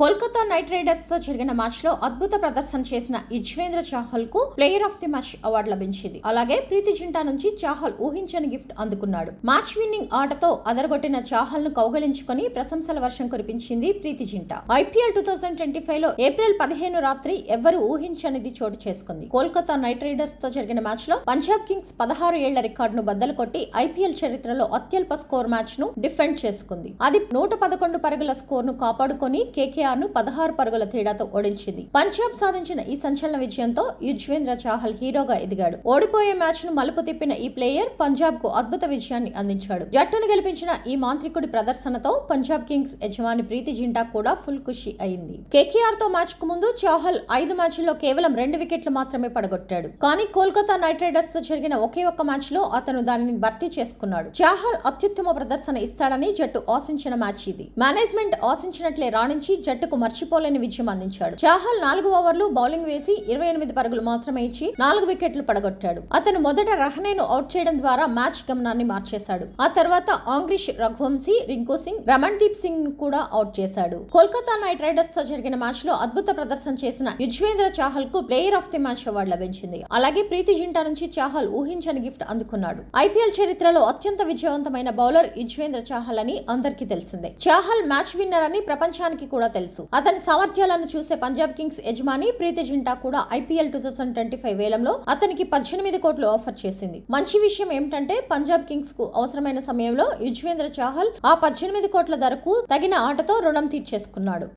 Kolkata night రైడర్స్తో జరిగిన మ్యాచ్లో అద్భుత ప్రదర్శన చేసిన Yuzvendra చాహల్కు player of the match award లభించింది. అలాగే ప్రీతి జింటా నుంచి చాహల్ ఊహించని గిఫ్ట్ అందుకున్నాడు. మ్యాచ్ విన్నింగ్ ఆటతో అదరగొట్టిన చాహల్ను కౌగలించుకొని ప్రశంసల వర్షం కురిపించింది Preity Zinta. IPL two thousand twenty ఫైవ్లో ఏప్రిల్ పదిహేను రాత్రి ఎవరు ఊహించనిది చోటు చేసుకుంది. కోల్కతా నైట్ రైడర్స్తో జరిగిన మ్యాచ్లో పంజాబ్ కింగ్స్ పదహారు ఏళ్ళ రికార్డును బద్దలు కొట్టి ఐపీఎల్ చరిత్రలో అత్యల్ప స్కోర్ మ్యాచ్ను డిఫెండ్ చేసుకుంది. అది నూట పదకొండు పరుగుల స్కోర్ను కాపాడుకొని కేకే ను పదహారు పరుగుల తేడాతో ఓడించింది. పంజాబ్ సాధించిన ఈ సంచలన విజయంతో యుజ్వేంద్ర చాహల్ హీరోగా ఎదిగాడు. ఓడిపోయే మ్యాచ్ను మలుపు తిప్పిన ఈ ప్లేయర్ పంజాబ్కు అద్భుత విజయాన్ని అందించాడు. జట్టును గెలిపించిన ఈ మాంత్రికుడి ప్రదర్శనతో పంజాబ్ కింగ్స్ యజమాని ప్రీతి జింటా కూడా ఫుల్ ఖుషి అయింది. కేకేఆర్తో మ్యాచ్కు ముందు చాహల్ ఐదు మ్యాచ్ల్లో కేవలం రెండు వికెట్లు మాత్రమే పడగొట్టాడు. కానీ కోల్కతా నైట్ రైడర్స్తో జరిగిన ఒకే ఒక్క మ్యాచ్లో అతను దానిని భర్తీ చేసుకున్నాడు. చాహల్ అత్యుత్తమ ప్రదర్శన ఇస్తాడని జట్టు ఆశించిన మ్యాచ్ ఇది. మేనేజ్మెంట్ ఆశించినట్లే రాణించి జట్టుకు మర్చిపోలేని విజయం అందించాడు. చాహల్ నాలుగు ఓవర్లు బౌలింగ్ వేసి ఇరవై ఎనిమిది పరుగులు మాత్రమే ఇచ్చి నాలుగు వికెట్లు పడగొట్టాడు. అతను మొదట రహనేను అవుట్ చేయడం ద్వారా మ్యాచ్ గమనాన్ని మార్చేశాడు. ఆ తర్వాత ఆంగ్రిష్ రఘువంశీ రింకు సింగ్ రమణ్దీప్ సింగ్ కూడా అవుట్ చేశాడు. కోల్కతా నైట్ రైడర్స్తో జరిగిన మ్యాచ్లో అద్భుత ప్రదర్శన చేసిన Yuzvendra చాహల్కు player of the match award లభించింది. అలాగే ప్రీతి జింటా నుంచి చాహల్ ఊహించని గిఫ్ట్ అందుకున్నాడు. ఐపీఎల్ చరిత్రలో అత్యంత విజయవంతమైన బౌలర్ యుజ్వేంద్ర చాహల్ అని అందరికీ తెలిసిందే. చాహల్ మ్యాచ్ విన్నర్ అని ప్రపంచానికి కూడా తెలుసు తెలుసు. అతని సామర్థ్యాలను చూసే పంజాబ్ కింగ్స్ యజమాని ప్రీతి జింటా కూడా IPL two thousand twenty five వేలంలో అతనికి పద్దెనిమిది కోట్లు ఆఫర్ చేసింది. మంచి విషయం ఏమిటంటే పంజాబ్ కింగ్స్కు అవసరమైన సమయంలో యుజ్వేంద్ర చాహల్ ఆ పద్దెనిమిది కోట్ల ధరకు తగిన ఆటతో రుణం తీర్చేసుకున్నాడు.